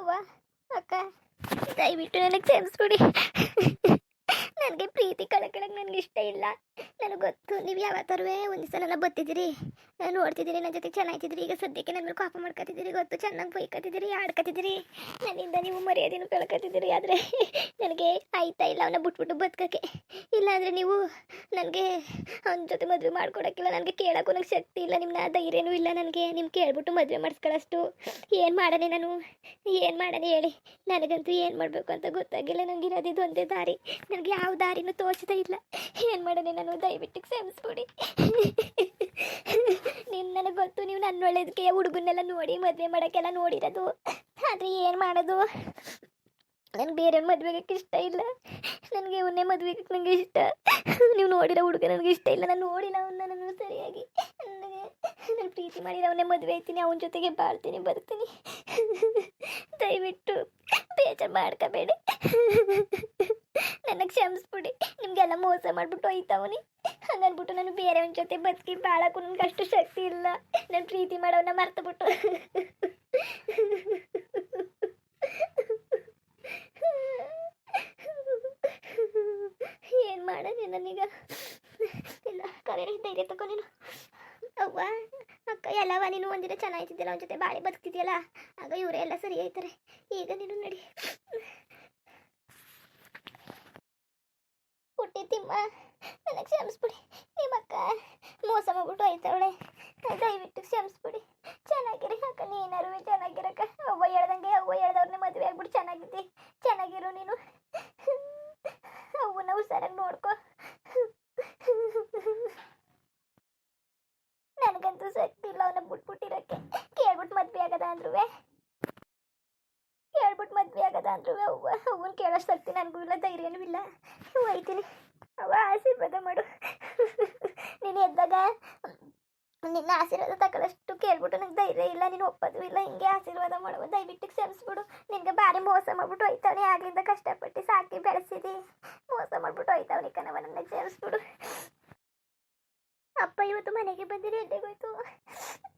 ಅವ್ವ ಅಕ್ಕ, ದಯವಿಟ್ಟು ನನಗೆ ಕ್ಷಮಿಸ್ಬಿಡಿ ನನಗೆ ಪ್ರೀತಿ ಕಳ್ಕೊಳಕ್ಕೆ ನನಗೆ ಇಷ್ಟ ಇಲ್ಲ. ನನಗೆ ಗೊತ್ತು, ನೀವು ಯಾವತ್ತಾರು ಒಂದು ಸಲ ಎಲ್ಲ ಬತ್ತಿದ್ದೀರಿ ನಾನು ನೋಡ್ತಿದ್ದೀರಿ ನನ್ನ ಜೊತೆ ಚೆನ್ನಾಗ್ತಿದ್ದೀರಿ ಈಗ ಸದ್ಯಕ್ಕೆ ನನ್ನ ಮೇಲೆ ಕಾಪ ಮಾಡ್ಕೊತಿದ್ದೀರಿ, ಗೊತ್ತು, ಚೆನ್ನಾಗಿ ಬೈಕತ್ತಿದ್ದೀರಿ ಆಡ್ಕೊತಿದ್ದೀರಿ. ನನ್ನಿಂದ ನೀವು ಮರ್ಯಾದೆನೂ ಕಳ್ಕೊತಿದ್ದೀರಿ, ಆದರೆ ನನಗೆ ಆಯ್ತಾ ಇಲ್ಲ ಅವನ್ನ ಬಿಟ್ಬಿಟ್ಟು ಬದುಕಕ್ಕೆ. ಇಲ್ಲಾಂದರೆ ನೀವು ನನಗೆ ಅವನ ಜೊತೆ ಮದುವೆ ಮಾಡ್ಕೊಡೋಕ್ಕಿಲ್ಲ, ನನಗೆ ಕೇಳೋಕ್ಕೂ ನನಗೆ ಶಕ್ತಿ ಇಲ್ಲ ನಿಮ್ಮನ್ನ ಧೈರ್ಯನೂ ಇಲ್ಲ ನನಗೆ. ನಿಮ್ಮ ಕೇಳ್ಬಿಟ್ಟು ಮದುವೆ ಮಾಡಿಸ್ಕೊಳ್ಳೋಷ್ಟು. ಏನು ಮಾಡೋಣ ನಾನು? ಏನು ಮಾಡೋದು ಹೇಳಿ? ನನಗಂತೂ ಏನು ಮಾಡಬೇಕು ಅಂತ ಗೊತ್ತಾಗಿಲ್ಲ. ನನಗೆ ಇರೋದಿದ್ದು ಒಂದೇ ದಾರಿ. ನನಗೆ ಯಾವ ದಾರಿನೂ ತೋಚದೇ ಇಲ್ಲ. ಏನು ಮಾಡೋಣ ನಾನು? ದಯವಿಟ್ಟು ಕ್ಷಮಿಸ್ಬಿಡಿ. ನೀನು ನನಗೆ ಗೊತ್ತು, ನೀವು ನನ್ನ ಒಳ್ಳೇದಕ್ಕೆ ಹುಡುಗನ್ನೆಲ್ಲ ನೋಡಿ ಮದುವೆ ಮಾಡೋಕ್ಕೆಲ್ಲ ನೋಡಿರೋದು. ಆದರೆ ಏನು ಮಾಡೋದು? ನನಗೆ ಬೇರೆ ಮದುವೆಗೆ ಇಷ್ಟ ಇಲ್ಲ. ನನಗೆ ಇವನ್ನೇ ಮದುವೆಗೆ ನನಗೆ ಇಷ್ಟ. ನೀವು ನೋಡಿರೋ ಹುಡುಗ ನನಗೆ ಇಷ್ಟ ಇಲ್ಲ. ನಾನು ನೋಡಿಲ್ಲ ಅವನ್ನ ನಾನು ಸರಿಯಾಗಿ. ನಾನು ಪ್ರೀತಿ ಮಾಡಿರೋ ಅವನೇ ಮದುವೆ ಆಯ್ತೀನಿ, ಅವನ ಜೊತೆಗೆ ಬಾಳ್ತೀನಿ, ಬರ್ತೀನಿ. ದಯವಿಟ್ಟು ಬೇಜಾರು ಮಾಡ್ಕೋಬೇಡಿ. ನನಗೆ ಕ್ಷಮಿಸ್ಬಿಡಿ. ನಿಮಗೆಲ್ಲ ಮೋಸ ಮಾಡಿಬಿಟ್ಟು ಹೋಯ್ತವನಿ. ಹಂಗನ್ಬಿಟ್ಟು ನಾನು ಬೇರೆಯವನ ಜೊತೆ ಬದುಕಿ ಬಾಳಕ್ಕೂ ನನಗೆ ಅಷ್ಟು ಶಕ್ತಿ ಇಲ್ಲ. ನಾನು ಪ್ರೀತಿ ಮಾಡೋವನ್ನ ಮರ್ತುಬಿಟ್ಟು. ಏನು ಮಾಡೋದು ನನಗ ಇಲ್ಲ, ಕರೆ, ಧೈರ್ಯ ತಗೋ ನೀನು. ಅವ್ವ. ಎಲ್ಲವ ನೀನು ಒಂದಿನ ಚೆನ್ನಾಗಿದ್ದಿಲ್ಲ ಅವನ ಜೊತೆ ಬಾಳೆ ಬದುಕ್ತಿದ್ಯಲ್ಲ, ಆಗ ಇವರೇ ಎಲ್ಲ ಸರಿ ಆಯ್ತಾರೆ. ಈಗ ನೀನು ನಡಿ. ಹುಟ್ಟಿ ತಿಮ್ಮ, ನನಗೆ ಕ್ಷಮಿಸ್ಬಿಡಿ. ನಿಮ್ಮ ಅಕ್ಕ ಮೋಸ ಮಾಡ್ಬಿಟ್ಟು ಆಯ್ತವಳೆ ದಯವಿಟ್ಟು ಕ್ಷಮಿಸ್ಬಿಡಿ. ಚೆನ್ನಾಗಿರಿ ಅಕ್ಕ ನೀನಾರು ಚೆನ್ನಾಗಿರಕ್ಕ ಅವ್ವ ಹೇಳ್ದಂಗೆ ಅವ್ವ ಹೇಳ್ದವ್ರನ್ನೇ ಮದುವೆ ಆಗ್ಬಿಟ್ಟು ಚೆನ್ನಾಗಿದ್ದಿ. ಚೆನ್ನಾಗಿರು ನೀನು. ಅವ್ವನ ಹುಷಾರಾಗಿ ನೋಡ್ಕೊ ನನಗಂತೂ ಶಕ್ತಿ ಇಲ್ಲ ಅವನ ಬಿಟ್ಬಿಟ್ಟಿರಕ್ಕೆ ಕೇಳ್ಬಿಟ್ಟು ಮದ್ವೆ ಆಗದ ಅಂದ್ರು ಕೇಳ್ಬಿಟ್ಟು ಮದ್ವೆ ಅಂದ್ರು ಅವ್ವ ಅವ್ವನ್ ಕೇಳೋಷ್ಟು ನನಗೂ ಇಲ್ಲ, ಧೈರ್ಯನೂ ಇಲ್ಲ. ಹೋಯ್ತೀನಿ. ಅವ್ವ ಆಶೀರ್ವಾದ ಮಾಡು. ನೀನು ಎದ್ದಾಗ ನಿನ್ನ ಆಶೀರ್ವಾದ ತಗೊಳ್ಳಷ್ಟು ಕೇಳ್ಬಿಟ್ಟು ನಂಗೆ ಧೈರ್ಯ ಇಲ್ಲ, ನೀನು ಒಪ್ಪದು ಇಲ್ಲ, ಹಿಂಗೆ ಆಶೀರ್ವಾದ ಮಾಡುವ. ದಯವಿಟ್ಟು ಕ್ಷಮಿಸ್ಬಿಡು. ನಿನಗೆ ಭಾರಿ ಮೋಸ ಮಾಡ್ಬಿಟ್ಟು ಹೋಯ್ತಾವನೆ. ಆಗ್ಲಿಂದ ಕಷ್ಟಪಟ್ಟು ಸಾಕಿ ಬೆಳೆಸಿದಿ. ಮೋಸ ಮಾಡ್ಬಿಟ್ಟು ಹೋಯ್ತಾವನೆ ಕಣವ ನನ್ನ ಕ್ಷಮಿಸ್ಬಿಡು. ಅಪ್ಪ ಇವತ್ತು ಮನೆಗೆ ಬಂದಿರಿ ಎಡ್ಡೆಗೋಯ್ತು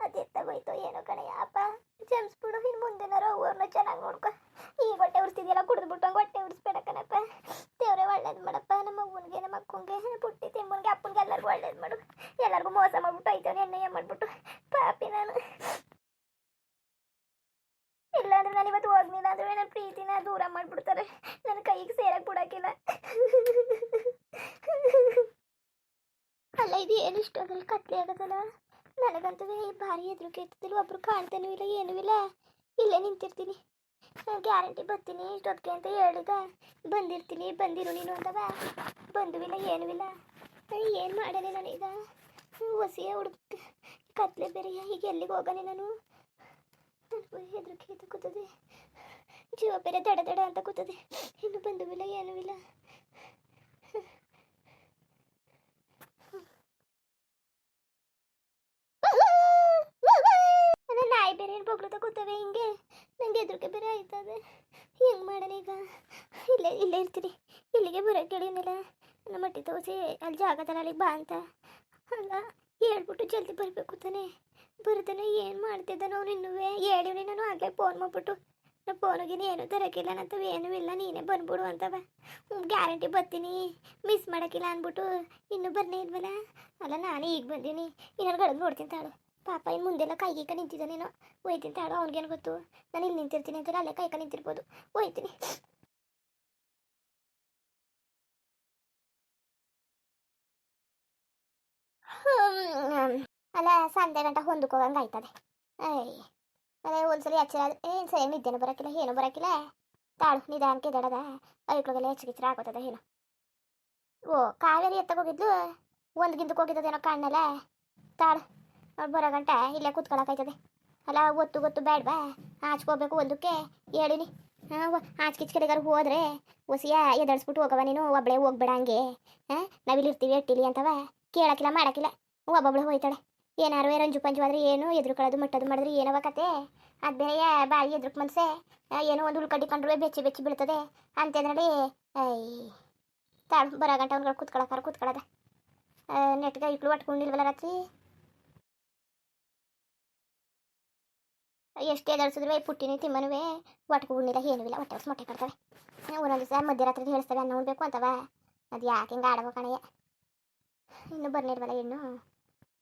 ಅದೆತ್ತಾಗೋಯ್ತು ಏನೋ ಕಣಯ್ಯ ಅಪ್ಪ. ಕ್ಷಮಿಸ್ಬಿಡು. ಇನ್ನು ಮುಂದಿನಾರು ಅವ್ರನ್ನ ಚೆನ್ನಾಗಿ ನೋಡ್ಕೊ. ಈಗ ಹೊಟ್ಟೆ ಉರ್ಸ್ತಿದ್ಯಲ್ಲ ಕುಡಿದ್ಬಿಟ್ಟು ಹಂಗೆ ಹೊಟ್ಟೆ ಉರ್ಸ್ಬೇಡ ಕಣಪ್ಪ. ದೇವ್ರೆ ಒಳ್ಳೇದು ಮಾಡಪ್ಪ, ನಮ್ಮ ಅವ್ವನಿಗೆ, ನಮ್ಮ ಅಕ್ಕಂಗೆ ಪುಟ್ಟಿ ತಿಮ್ಮನಿಗೆ, ಅಪ್ಪನಿಗೆ ಎಲ್ಲರಿಗೂ ಒಳ್ಳೇದು ಮಾಡು. ಎಲ್ಲರಿಗೂ ಮೋಸ ಮಾಡ್ಬಿಟ್ಟು ಐತಾನೆ ಎಣ್ಣೆಯ ಮಾಡ್ಬಿಟ್ಟು. ಪಾಪಿ ನಾನು. ಇಲ್ಲಾಂದ್ರೆ ನಾನು ಇವತ್ತು ಹೋಗ್ಲಿಲ್ಲ ಅಂದ್ರೆ ನನ್ನ ಪ್ರೀತಿನ ದೂರ ಮಾಡ್ಬಿಡ್ತಾರೆ. ನನ್ನ ಕೈಗೆ ಸೇರಕ್ಕೆ ಬಿಡೋಕ್ಕಿಲ್ಲ. ಅಲ್ಲ, ಇದು ಏನು ಇಷ್ಟೊಂದಲ್ಲಿ ಕತ್ಲೆ ಆಗೋದಲ್ಲ. ನನಗಂತೂ ಭಾರಿ ಎದುರು ಕೇಳ್ತಿದ್ದಿಲ್ಲ, ಒಬ್ರು ಕಾಣ್ತಾನೂ ಇಲ್ಲ, ಏನೂ ಇಲ್ಲ. ಇಲ್ಲೇ ನಿಂತಿರ್ತೀನಿ. ಗ್ಯಾರಂಟಿ ಬರ್ತೀನಿ, ಇಷ್ಟೊತ್ತಿಗೆ ಅಂತ ಹೇಳಿದ. ಬಂದಿರ್ತೀನಿ, ಬಂದಿರು ನೀನು ಅಂತವ ಬಂದುವಿಲ್ಲ ಏನೂ ಇಲ್ಲ ಏನು ಮಾಡನೆ ನಾನೀಗ ಹೊಸಿಯ ಹುಡುಗ, ಕತ್ಲೆ ಬೇರೆ ಈಗ ಎಲ್ಲಿಗೆ ಹೋಗನೆ ನಾನು? ಹೆದರಿಕೆ ಕೂತದೆ. ಜೀವ ಬೇರೆ ದಡ ದಡ ಅಂತ ಕೂತದೆ. ಇನ್ನು ಬಂದುವಿಲ್ಲ ಏನೂ ಇಲ್ಲ ನನ್ನ ನಾಯಿ ಬೇರೆ ಬೊಗ್ಳುತ್ತಾ ಕೂತವೆ ಹಿಂಗೆ? ನಂಗೆ ಎದುರುಗೆ ಬೇರೆ ಆಯ್ತದೆ. ಹೆಂಗೆ ಮಾಡೋಣ ಈಗ? ಇಲ್ಲೇ ಇಲ್ಲೇ ಇರ್ತೀನಿ. ಇಲ್ಲಿಗೆ ಬರೋಕ್ಕೆ ಹೇಳಿನಲ್ಲ ನಮ್ಮ ಮಟ್ಟಿ ತೋರಿಸಿ, ಅಲ್ಲಿ ಜಾಗದಲ್ಲಿ ಅಲ್ಲಿಗೆ ಬಾ ಅಂತ. ಅಲ್ಲ, ಹೇಳ್ಬಿಟ್ಟು ಜಲ್ದಿ ಬರಬೇಕು ತಾನೆ. ಬರ್ತಾನೆ ಏನು ಮಾಡ್ತಿದ್ದಾನೆ ಅವನು ಇನ್ನೂ ಹೇಳಿವ್ನಿ ನಾನು ಆಗಲೇ ಫೋನ್ ಮಾಡ್ಬಿಟ್ಟು. ನಾ ಫೋನಿಗೆ ಏನೂ ತರಕಿಲ್ಲ, ನಂತವ ಏನೂ ಇಲ್ಲ, ನೀನೇ ಬಂದ್ಬಿಡು ಅಂತವ. ಹ್ಞೂ ಗ್ಯಾರಂಟಿ ಬರ್ತೀನಿ. ಮಿಸ್ ಮಾಡೋಕ್ಕಿಲ್ಲ ಅಂದ್ಬಿಟ್ಟು ಇನ್ನೂ ಬರ್ನೇ ಇಲ್ವಲ್ಲ? ಅಲ್ಲ, ನಾನು ಈಗ ಬಂದೀನಿ. ಇನ್ನೊಂದು ಗಡಗ್ ನೋಡ್ತೀನಿ ತಾಳು. ಪಾಪ ಇನ್ನು ಮುಂದೆಲ್ಲ ಕೈಗೆ ಕೈ ನಿಂತಿದ್ದಾನೇನೋ ಒಯ್ತೀನಿ ತಾಳು ಅವ್ನಿಗೇನು ಗೊತ್ತು? ನಾನು ಇಲ್ಲಿ ನಿಂತಿರ್ತೀನಿ ಅಂತೇಳಿ ಅಲ್ಲೇ ಕೈ ಕೈ ನಿಂತಿರ್ಬೋದು. ಒಯ್ತೀನಿ. ಅಲ್ಲ ಸಂಜೆ ಗಂಟ ಹೊಂದ್ಕೋಗಂಗೆ ಆಯ್ತದೆ. ಏಯ್, ಅದೇ ಒಂದ್ಸಲಿ ಎಚ್ಚರ ಏನು ಸರಿ, ನಿದ್ದೆನೂ ಬರೋಕ್ಕಿಲ್ಲ ಏನೂ ಬರೋಕ್ಕಿಲ್ಲ ತಾಳು, ನಿಧಾನಕ್ಕೆ ದಡದ ಐಕ್ಳಿಗೆಲ್ಲ ಹೆಚ್ಚಿಗಿಚ್ಚರ ಆಗೋತದ ಏನು. ಓ, ಕಾವೇರಿ ಎತ್ತಗೋಗಿದ್ಲು ಒಂದು ಗಿಂದಕ್ಕೆ ಹೋಗಿದ್ದದೇನೋ ಕಾಣಲ್ಲ ತಾಳು. ಅವ್ರು ಬರೋ ಗಂಟ ಇಲ್ಲೇ ಕೂತ್ಕೊಳಕಾಯ್ತದೆ ಅಲ್ಲ ಒತ್ತು ಗೊತ್ತು ಬೇಡವಾ ಆಚ್ಕೋಬೇಕು ಒಂದಕ್ಕೆ ಹೇಳಿನಿ. ಹಾಂ ಆಚ್ಕಿಚ್ಕಡೆಗಾರು ಹೋದ್ರೆ ಹೊಸಿಯ ಎದಳ್ಸ್ಬಿಟ್ಟು ಹೋಗವ ನೀನು ಒಬ್ಬಳೆ ಹೋಗ್ಬೇಡ ಹಂಗೆ. ಹಾಂ ನಾವಿಲ್ಲಿ ಇರ್ತೀವಿ ಎಟ್ಟಿಲಿ ಅಂತವ. ಕೇಳಕ್ಕಿಲ್ಲ ಮಾಡಕ್ಕಿಲ್ಲ. ಒಬ್ಬೊಬ್ಳೆ ಹೋಯ್ತಾಳೆ. ಏನಾರು ರಂಜು ಪಂಜು ಆದ್ರೆ ಏನು ಎದುರುಕೊಳ್ಳೋದು ಮಟ್ಟದು ಮಾಡಿದ್ರೆ ಏನವ ಕತೆ? ಅದು ಬೇರೆ ಬಾಯಿ ಎದ್ರಕ್ ಮನ್ಸೆ. ಆ, ಏನೋ ಒಂದು ಉಳ್ಕಡ್ಡಿ ಕಂಡ್ರೆ ಬೆಚ್ಚಿ ಬೆಚ್ಚಿ ಬೀಳ್ತದೆ. ಅಂತಂದ್ರಲ್ಲಿ ಐ ತಾಳು ಬರೋ ಗಂಟೆ ಅವ್ನುಗಳು ಕೂತ್ಕೊಳಕಾರ ಕೂತ್ಕೊಳ್ಳೋದ ನೆಟ್ಗೆ ಇಟ್ಲು ಒಟ್ಕೊಂಡಿಲ್ವಲ್ಲ ರಾತ್ರಿ? ಎಷ್ಟೇ ಎದಳ್ಸಿದ್ರು ಪುಟ್ಟಿನಿ ತಿಮ್ಮನುವೆ ಒಟ್ಟಿಗೆ ಉಣ್ಣಿಲ್ಲ ಏನೂ ಇಲ್ಲ, ಹೊಟ್ಟೆ ಹೊಸ ಮೊಟ್ಟೆ ಕಟ್ತವೆ. ಒಂದೊಂದು ದಿವಸ ಮಧ್ಯರಾತ್ರಿ ಹೇಳ್ಸ್ತಾರೆ ಅನ್ನ ಉಣ್ಬೇಕು ಅಂತವ. ಅದು ಯಾಕೆ ಹಿಂಗೆ ಆಡಬೇಕು ಕಣಯ್ಯ. ಇನ್ನು ಬರ್ನಿಲ್ವಲ್ಲ ಇನ್ನು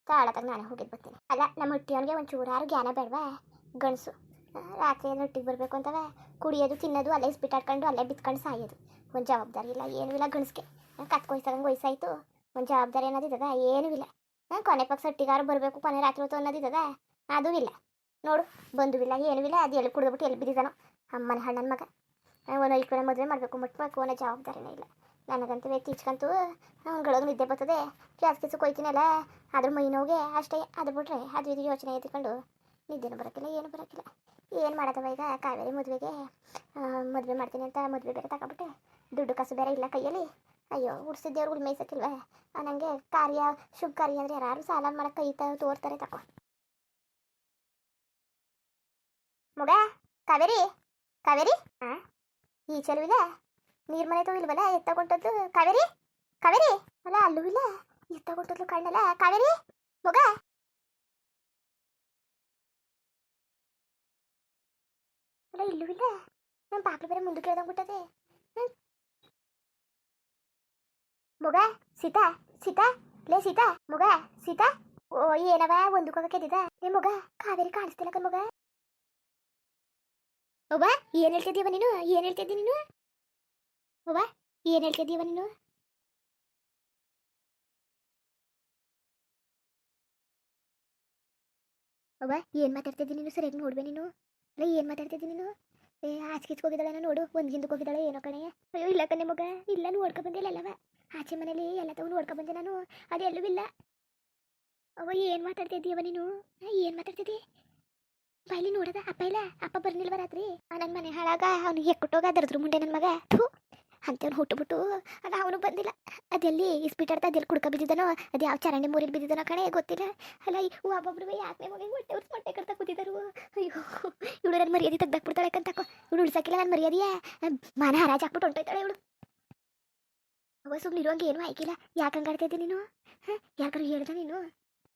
ತಾಳತ್ತಾಗ ನಾನು ಹೋಗಿದ್ದು ಬರ್ತೀನಿ. ಅಲ್ಲ, ನಮ್ಮ ಹುಟ್ಟಿಯವನಿಗೆ ಒಂದು ಚೂರಾರು ಜ್ಞಾನ ಬೇಡವಾ? ಗಣಸು ರಾತ್ರಿ ಏನು ಹೊಟ್ಟಿಗೆ ಬರಬೇಕು ಅಂತವ. ಕುಡಿಯೋದು, ತಿನ್ನೋದು, ಅಲ್ಲೇ ಇಸ್ಬಿಟ್ಟಾಡ್ಕೊಂಡು ಅಲ್ಲೇ ಬಿತ್ಕೊಂಡು ಸಾಯೋದು. ಒಂದು ಜವಾಬ್ದಾರಿ ಇಲ್ಲ, ಏನೂ ಇಲ್ಲ ಗಣಸ್ಗೆ ಕತ್ಕೊಯ್ಸಂಗೆ ವಯಸ್ಸಾಯಿತು ಒಂದು ಜವಾಬ್ದಾರಿ ಅನ್ನೋದಿದ್ದದ ಏನೂ ಇಲ್ಲ. ಕೊನೆ ಪಕ್ಷ ಹುಟ್ಟಿಗಾರು ಬರಬೇಕು, ಕೊನೆ ರಾತ್ರಿ ಹೊತ್ತು ಅನ್ನೋದಿದ್ದದ ಅದೂ ಇಲ್ಲ. ನೋಡು ಬಂದು ಬಿಲ್ಲ ಅದು ಎಲ್ಲಿ ಕುಡಿದ್ಬಿಟ್ಟು ಎಲ್ಲಿ ಬಿದ್ದಿದ್ದಾನೋ ಅಮ್ಮನ ಹಣ್ಣನ ಮಗ. ಒಂದು ಇಲ್ಲಿ ಕಡೆ ಮದುವೆ ಮಾಡಬೇಕು ಮುಟ್ಬೇಕು ಅನ್ನೋ ಜವಾಬ್ದಾರಿನೇ ಇಲ್ಲ. ನನಗಂತೂ ಇಚ್ಕಂತೂ ಅವ್ನುಗಳಿಗೆ ನಿದ್ದೆ ಬರ್ತದೆ. ಕ್ಲಾಸ್ ಕಿಸು ಕೊಯ್ತೀನಲ್ಲ ಅದ್ರ ಮೈ ನೋವಿಗೆ ಅಷ್ಟೇ. ಅದು ಬಿಟ್ರೆ, ಅದು ಇದು ಯೋಚನೆ ಎತ್ಕೊಂಡು ನಿದ್ದೆನೂ ಬರೋಕ್ಕಿಲ್ಲ, ಏನು ಬರೋಕ್ಕಿಲ್ಲ. ಏನು ಮಾಡೋದವ ಈಗ, ಕಾವೇರಿ ಮದುವೆಗೆ? ಮದುವೆ ಮಾಡ್ತೀನಿ ಅಂತ ಮದುವೆ ಬೇರೆ ತಗೊಬಿಟ್ಟೆ ದುಡ್ಡು ಕಸು ಬೇರೆ ಇಲ್ಲ ಕೈಯಲ್ಲಿ. ಅಯ್ಯೋ, ಉಡ್ಸಿದ್ದೇವ್ರು ಉಳ್ಮೈಸಕ್ಕಿಲ್ವೇ ನನಗೆ ಕಾರ್ಯ, ಶುಭ ಕಾರ್ಯ ಅಂದರೆ ಯಾರು ಸಾಲ ಮಾಡೋಕ್ಕೆ ಕೈ ತೋರ್ತಾರೆ ತಕೋ. ಮಗ, ಕಾವೇರಿ ಕಾವೇರಿ ಹಾಂ ಈ ಚೆಲುವಿಲ್ಲ ನೀರ್ ಮನೆ ಇಲ್ವಲ್ಲ ಎತ್ತಗೊಂಟದ್ದು ಕಾವೇರಿ ಕಾವೇರಿ, ಅಲ್ಲ, ಅಲ್ಲೂ ಇಲ್ಲ ಎತ್ತಕೊಂಡದ್ದು ಕಣ್ಣಲ್ಲ, ಕಾವೇರಿ, ಮಗ. ಅಲ್ಲ, ಇಲ್ಲೂ ಇಲ್ಲ ನಮ್ಮ ಬಾಕ್ಲು ಬೇರೆ ಮುಂದಕ್ಕೆ ಹೇಳ್ದಂಗ್ಬಿಟ್ಟದೆ ಮಗ, ಸೀತಾ ಸೀತಾ, ಲೇ, ಸೀತಾ, ಮಗ, ಸೀತಾ, ಓ, ಏನವ ಒಂದು ಹೋಗಕ್ಕೆ ಎದ್ದಿದ ಏ, ಮಗ, ಕಾವೇರಿ ಕಾಣಿಸ್ತಿಲ್ಲ ಕಣ್ ಮಗ. ಒಬ್ಬ ಏನ್ ಹೇಳ್ತಿದ್ದೀವ ನೀನು? ಏನ್ ಹೇಳ್ತಿದ್ದಿ ನೀನು? ಒಬ್ಬ ಏನ್ ಹೇಳ್ತಿದ್ದೀವ ನೀನು? ಒಬ್ಬ ಏನ್ ಮಾತಾಡ್ತಿದ್ದಿ ನೀನು? ಸರಿಯಾಗಿ ನೋಡ್ಬೇ ನೀನು? ಅಲ್ಲ ಏನ್ ಮಾತಾಡ್ತಿದ್ದಿ ನೀನು? ಏ ಆಚೆಗೆ ಹೋಗಿದ್ದಾಳೆ ನೋಡು, ಒಂದ್ ಹಿಂದಕ್ಕೆ ಹೋಗಿದ್ದಾಳೆ ಏನೋ ಕಣೆ. ಅಯ್ಯೋ, ಇಲ್ಲ ಕಣೆ ಮಗ, ಇಲ್ಲ ನೋಡ್ಕೊ ಬಂದಿಲ್ಲ ಅಲ್ಲವ? ಆಚೆ ಮನೇಲಿ ಎಲ್ಲ ತಗೊಂಡು ನೋಡ್ಕೊ ಬಂದೆ ನಾನು ಅದೆಲ್ಲೂ ಇಲ್ಲ. ಅವ ಏನ್ ಮಾತಾಡ್ತಿದ್ದೀವ ನೀನು? ಏನ್ ಮಾತಾಡ್ತಿದ್ದಿ? ಬೈಲಿ ನೋಡದ ಅಪ್ಪ ಇಲ್ಲ ಅಪ್ಪ ಬರ್ನಿಲ್ವ ರಾತ್ರಿ? ನನ್ನ ಮನೆ ಹಾಳಾಗ ಅವ್ನು ಎಕ್ಕುಟ್ಟೋಗ ದರ್ದ್ರ ಮುಂಡೆ ನನ್ನ ಮಗ. ಥೂ ಅಂತವ್ನು ಹುಟ್ಟುಬಿಟ್ಟು ಆಗ ಅವನು ಬಂದಿಲ್ಲ. ಅದೆಲ್ಲಿ ಇಸ್ಪಿಟಾಡ್ತಾ ಅದೆಲ್ಲಿ ಕುಡ್ಕ ಬಿದ್ದಿದ್ದಾನೋ ಅದು ಯಾವ ಚರಂಡಿ ಮೂರಿಲಿ ಬಿದ್ದಿದ್ದಾನೋ ಕಣೆ, ಗೊತ್ತಿಲ್ಲ. ಅಲ್ಲ ಒಬ್ಬೊಬ್ರು ಯಾಕೆ ಮಗ ಹೊಟ್ಟೆ ಉರ್ಸ್ ಮೊಟ್ಟೆ ಕಡ್ತಾ ಅಯ್ಯೋ, ಇವಳು ನನ್ನ ಮರ್ಯಾದೆ ತೆಗ್ದಾಕ್ಬಿಡ್ತಾಳೆ ಕಂತಕೋ ಇವಳು ಉಳ್ಸಕ್ಕಿಲ್ಲ ನನ್ನ ಮರ್ಯಾದೆಯ? ಮಾನ ಹರಾಜ್ ಹಾಕ್ಬಿಟ್ಟು ಹೊಂಟೋಯ್ತಾಳೆ ಇವಳು. ಅವ ಸುಮ್ಮನೆ ಇರುವಂಗೆ ಏನೂ ಆಯ್ಕಿಲ್ಲ. ಯಾಕೆ ಹಂಗಾಡ್ತಾ ನೀನು? ಹಾಂ ಹೇಳ್ದ ನೀನು?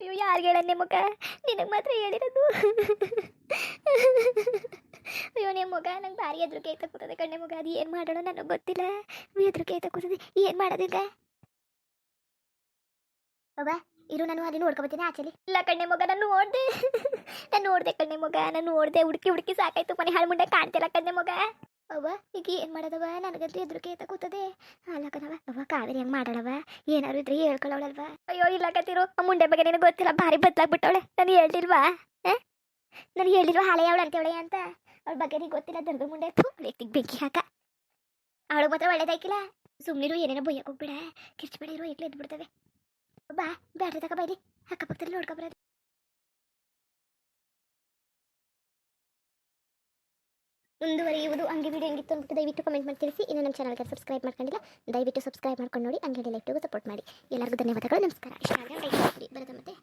ಅಯ್ಯೋ, ಯಾರಿಗೆ ಹೇಳನ್ನೇ ಮುಖ? ನಿನಗೆ ಮಾತ್ರ ಹೇಳಿರೋದು. ಅಯ್ಯೋ ನಿಮ್ಮ ಮಗ ನಂಗೆ ಭಾರಿ ಎದುರುಕೆ ಐತ ಕೂತದೆ ಕಣ್ಣೆ ಮಗ ಅದು ಏನು ಮಾಡೋಣ ನನಗೆ ಗೊತ್ತಿಲ್ಲ. ಎದುರುಕೆ ಐತ ಕೂತದೆ ಏನು ಮಾಡೋದೀಗ ಅವ ಇರು, ನಾನು ಅಲ್ಲಿ ನೋಡ್ಕೊಬತ್ತೀನಿ ಆಚೆಲಿ ಇಲ್ಲ ಕಣ್ಣೆ ಮಗ ನಾನು ನೋಡಿದೆ. ನಾನು ನೋಡಿದೆ ಕಣ್ಣೆ ಮಗ ನಾನು ನೋಡಿದೆ. ಹುಡುಕಿ ಹುಡುಕಿ ಸಾಕಾಯ್ತು. ಮನೆ ಹಾಳು ಮುಂಡೆ ಕಾಣ್ತಿಲ್ಲ ಕಣ್ಣೆ ಮಗ ಅವ್ವ ಈಗ ಏನ್ ಮಾಡದವ? ನನಗಂತೂ ಎದುರುಕೆ ಐತ ಕೂತದೆ ಅಲ್ಲಕನವ ಅವ್ವ, ಕಾವೇರಿ ಹೆಂಗ್ ಮಾಡಳವ? ಏನಾರು ಇದ್ರೆ ಹೇಳ್ಕೊಳ್ಳವಳಲ್ವ ಅಯ್ಯೋ, ಇಲ್ಲ ಕತ್ತಿರು ಆ ಮುಂಡೆ ಬಗ್ಗೆ ನಿನಗೆ ಗೊತ್ತಿಲ್ಲ, ಭಾರಿ ಬದಲಾಗ್ಬಿಟ್ಟವಳೆ. ನಾನು ಹೇಳ್ಲಿಲ್ವಾ ನಾನು ಹೇಳಿಲ್ವಾ ಹಾಳೆ ಅವಳು ಅಂತೇವಳೆ ಅಂತ? ಅವಳ ಬಗ್ಗೆ ನೀ ಗೊತ್ತಿಲ್ಲ ದರ್ಗ ಮುಂಡೆ ವ್ಯಕ್ತಿಗೆ ಬೆಂಕಿ ಹಾಕ. ಅವಳಗ್ ಮಾತ್ರ ಒಳ್ಳೇದಾಯ್ಕಿಲ್ಲ? ಸುಮ್ಮನಿರು ಏನೇನೋ ಬೊಯ್ಯಕ್ಕೆ ಹೋಗ್ಬೇಡ. ಕಿರ್ಚ್ಬೇಡ ಇರೋ, ಈಗಲೇ ಎದ್ಬಿಡ್ತವೆ. ಬಾ, ಬ್ಯಾಟ್ರಿ ತಕ ಬೈಲಿ. ಅಕ್ಕಪಕ್ಕದಲ್ಲಿ ನೋಡ್ಕೊಬರೋದು ಮುಂದುವರಿಯುವುದು ಹಂಗೆ ವಿಡಿಯೋ ಹೆಂಗಿತ್ತು ಅಂದ್ಬಿಟ್ಟು ದಯವಿಟ್ಟು ಕಮೆಂಟ್ ಮಾಡಿ ತಿಳಿಸಿ. ಇನ್ನು ನಮ್ಮ ಚಾನಲ್ಗೆ ಸಬ್ಸ್ಕ್ರೈಬ್ ಮಾಡ್ಕೊಂಡಿಲ್ಲ, ದಯವಿಟ್ಟು ಸಬ್ಸ್ಕ್ರೈಬ್ ಮಾಡ್ಕೊಂಡು ನೋಡಿ, ಹಂಗೆ ಲೈಕ್ ಸಪೋರ್ಟ್ ಮಾಡಿ. ಎಲ್ಲರಿಗೂ ಧನ್ಯವಾದಗಳು, ನಮಸ್ಕಾರ. ಇಷ್ಟ ಆದರೆ ಲೈಕ್ ಮತ್ತೆ.